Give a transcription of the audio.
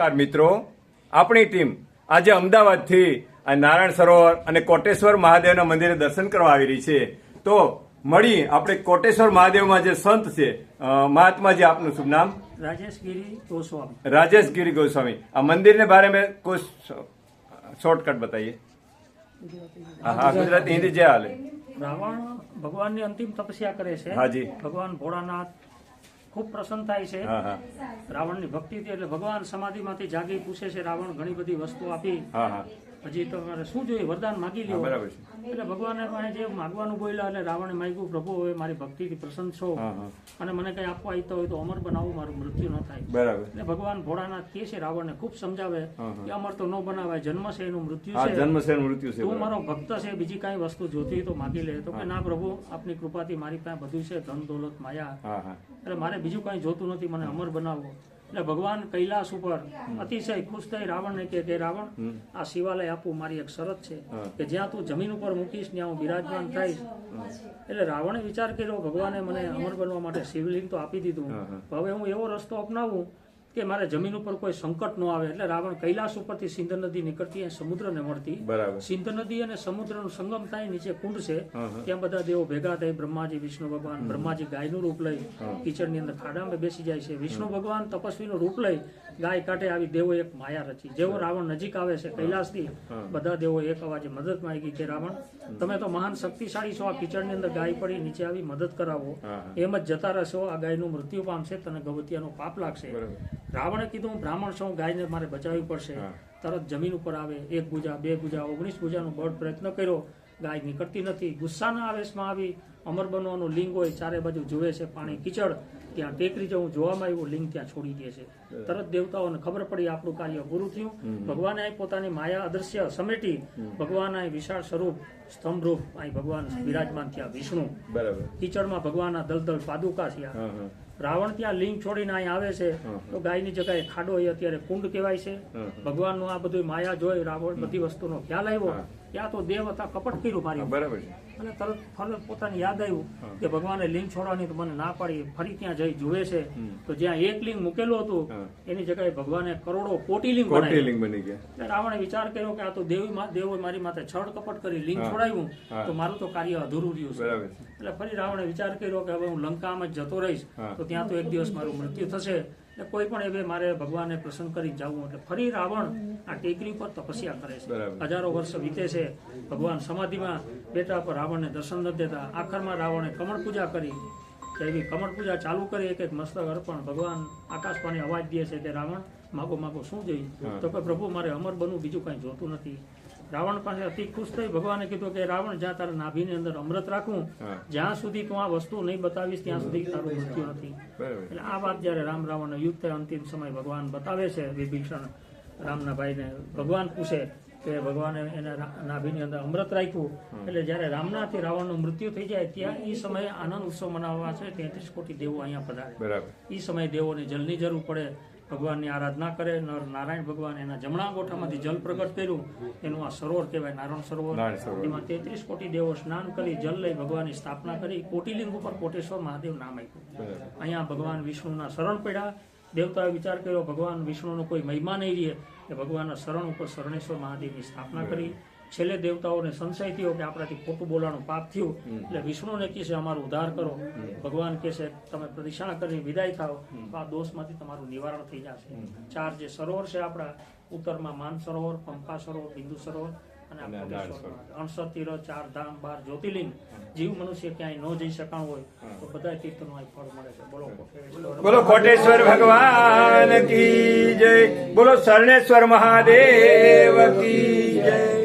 નમસ્કાર મિત્રો. આપણી ટીમ આજે અમદાવાદથી આ નારાયણ સરોવર અને કોટેશ્વર મહાદેવના મંદિરે દર્શન કરવા આવી રહી છે. તો મળી આપણે કોટેશ્વર મહાદેવમાં જે સંત છે મહાત્મા આપનું શુભ નામ? રાજેશગીરી ગોસ્વામી. રાજેશગીરી ગોસ્વામી. આ મંદિરને બારે મેં કોઈ શોર્ટકટ બતાવીએ. હા ગુજરાતી હિન્દી જે હાલે. રાવણ ભગવાનની અંતિમ તપસ્યા કરે છે. હાજી ભગવાન ભોળાનાથ ખૂબ પ્રસન્ન થાય છે. રાવણની ભક્તિથી એટલે ભગવાન સમાધિમાંથી જાગી પૂછે છે રાવણ ઘણી બધી વસ્તુ આપી. हाँ તો તમારે શું જોઈએ? વરદાન માગી લ્યો. બરાબર છે. એટલે ભગવાને પાસે જે માગવાનું બોલ્યા એટલે રાવણે માગ્યું પ્રભુ હવે મારી ભક્તિથી પ્રસન્ન છો. અને મને કઈ આપવા ઈચ્છતા હોય તો અમર બનાવું મારું મૃત્યુ ન થાય. બરાબર. એટલે ભગવાન ભોળાનાથ કે છે રાવણને ખૂબ સમજાવે. કે અમર તો ન બનાવાય જન્મ છે એનું મૃત્યુ છે. જન્મ છે મૃત્યુ છે તું મારો ભક્ત છે બીજી કાંઈ વસ્તુ જોતી તો માગી લે. તો કે ના પ્રભુ આપની કૃપાથી મારી પાસે બધું છે ધન દોલત માયા. એટલે મારે બીજું કાંઈ જોતું નથી મને અમર બનાવવો એટલે ભગવાન કૈલાસ ઉપર અતિશય ખુશ થઈ રાવણને ને કે રાવણ આ શિવાલય આપું મારી એક શરત છે કે જ્યાં તું જમીન ઉપર મૂકીશ ત્યાં હું બિરાજમાન થઈશ. એટલે રાવણે વિચાર કર્યો ભગવાને મને અમર બનવા માટે શિવલિંગ તો આપી દીધું. હવે હું એવો રસ્તો અપનાવું કે મારે જમીન ઉપર કોઈ સંકટ ન આવે એટલે રાવણ કૈલાસ ઉપરથી સિંધ નદી નીકળતી અને સમુદ્રને મળતી. સિંધ નદી અને સમુદ્રનું સંગમ થાય નીચે કુંડ છે. ત્યાં બધા દેવો ભેગા થાય બ્રહ્માજી વિષ્ણુ ભગવાન બ્રહ્માજી ગાયનું રૂપ લઈ કિચડની અંદર ખાડામાં બેસી જાય છે. વિષ્ણુ ભગવાન તપસ્વીનું રૂપ લઈ ગાય કાંઠે આવી દેવો એક માયા રચી. જેવો રાવણ નજીક આવે છે કૈલાસથી બધા દેવો એક અવાજે મદદ માંગી કે રાવણ તમે તો મહાન શક્તિશાળી છો આ કિચડની અંદર ગાય પડી નીચે આવી મદદ કરાવો. એમ જ જતા રહેશો. આ ગાયનું મૃત્યુ પામશે તને ગવતિયાનો પાપ લાગશે. રાવણે કીધું હું બ્રાહ્મણ છું ગાયને મારે બચાવવી પડશે. તરત જમીન ઉપર આવે એક ભૂજા બે ભૂજા ઓગણીસ ભુજાનો બળ પ્રયત્ન કર્યો. ગાય નીકળતી નથી ગુસ્સાના આવેશમાં આવી. અમર બનવાનું લિંગ હોય ચારે બાજુ જુએ છે પાણી કીચડ ત્યાં ટેકરી જવું જોવામાં આવ્યું લિંગ ત્યાં છોડી દે છે. તરત દેવતાઓને ખબર પડી આપણું કાર્ય પૂરું થયું. ભગવાને પોતાની માયા અદ્રશ્ય સમેટી ભગવાન વિશાળ સ્વરૂપ સ્તંભ રૂપ અહીં ભગવાન બિરાજમાન થયા વિષ્ણુ. બરાબર. કીચડમાં ભગવાનના દલદલ પાદુકા થયા. હા હા. રાવણ ત્યાં લિંગ છોડીને અહીં આવે છે. તો ગાયની જગ્યાએ ખાડો એ અત્યારે કુંડ કહેવાય છે. ભગવાનનું આ બધું માયા જોઈ રાવણ બધી વસ્તુનો ખ્યાલ આવ્યો. ત્યાં તો દેવ હતા કપટ કર્યું મારી બરાબર અને તરત ફરત પોતાને યાદ આવ્યું કે ભગવાને લિંગ છોડવાની તો મને ના પાડી ફરી ત્યાં જઈ જુએ છે. તો જ્યાં એક લિંગ મૂકેલું હતું એની જગ્યાએ ભગવાને કરોડો કોટી લિંગ કોટી લિંગ બની ગયા. એટલે રાવણે વિચાર કર્યો કે આ તો દેવી દેવો મારી માથે છળ કપટ કરી લિંગ. છોડાવ્યું તો મારું તો કાર્ય અધૂરું રહ્યું છે. એટલે ફરી રાવણે વિચાર કર્યો કે હવે હું લંકામાં જ જતો રહીશ તો ત્યાં તો એક દિવસ મારું મૃત્યુ થશે. એટલે કોઈ પણ એવે મારે ભગવાનને પ્રસન્ન કરી જવું એટલે ફરી રાવણ આ ટેકરી ઉપર તપસ્યા કરે છે. હજારો વર્ષ વીતે છે. ભગવાન સમાધિમાં બેટા પર રાવણને દર્શન નથી દેતા. આખરમાં રાવણે કમળ પૂજા કરી. એવી કમળ પૂજા ચાલુ કરી એક એક મસ્તક અર્પણ. ભગવાન આકાશવાણી અવાજ દે છે કે રાવણ માગો માગો શું જોઈ? તો કે પ્રભુ મારે અમર બનવું બીજું કંઈ જોતું નથી. રાવણ પાસે અતિ ખુશ થઈ ભગવાને કીધું કે રાવણ જ્યાં તારા નાભીની અંદર અમૃત રાખું જ્યાં સુધી તું આ વસ્તુ નહીં બતાવીશ ત્યાં સુધી તારું મૃત્યુ નથી. એટલે આ વાત જયારે રામ રાવણ યુદ્ધ અંતિમ સમય ભગવાન બતાવે છે વિભીષણ રામના ભાઈને ભગવાન પૂછે કે ભગવાને એને નાભી નાભીની અંદર અમૃત રાખ્યું. એટલે જ્યારે રામનાથી રાવણનું મૃત્યુ થઈ જાય ત્યાં એ સમયે આનંદ ઉત્સવ મનાવવા છે તેત્રીસ કોટી દેવો અહીંયા પધારે એ સમયે દેવોને જલની જરૂર પડે ભગવાનની આરાધના કરે નર નારાયણ ભગવાન એના જમણા ગોઠામાંથી જલ પ્રગટ કર્યું. એનું આ સરોવર કહેવાય નારાયણ સરોવર. એમાં તેત્રીસ કોટી દેવો સ્નાન કરી જલ લઈ ભગવાનની સ્થાપના કરી. કોટિલિંગ ઉપર કોટેશ્વર મહાદેવ નામ આપ્યું. અહીંયા ભગવાન વિષ્ણુના શરણ પડ્યા. દેવતાએ વિચાર કર્યો ભગવાન વિષ્ણુનો કોઈ મહિમા નહીં રહે. કે ભગવાનના શરણ ઉપર શરણેશ્વર મહાદેવની સ્થાપના કરી. છેલ્લે દેવતાઓને સંશય થયો કે આપણાથી ખોટું બોલાનું પાપ થયું એટલે વિષ્ણુને કહેશે અમારું ઉદ્ધાર કરો. ભગવાન કહેશે તમે પ્રદક્ષિણા કરીને વિદાય થાઓ. તો આ દોષમાંથી તમારું નિવારણ થઈ જશે. ચાર જે સરોવર છે આપણા ઉત્તરમાં માન સરોવર પંપા સરોવર બિંદુ સરોવર અને આ. અણસઠ ચાર ધામ બાર જ્યોતિર્લિંગ. જીવ મનુષ્ય ક્યાંય ન જઈ શકાણ હોય તો બધા તીર્થનું અહીં ફળ મળે છે. બોલો. બોલો કોટેશ્વર ભગવાન કી જય. બોલો શરણેશ્વર મહાદેવ કી જય.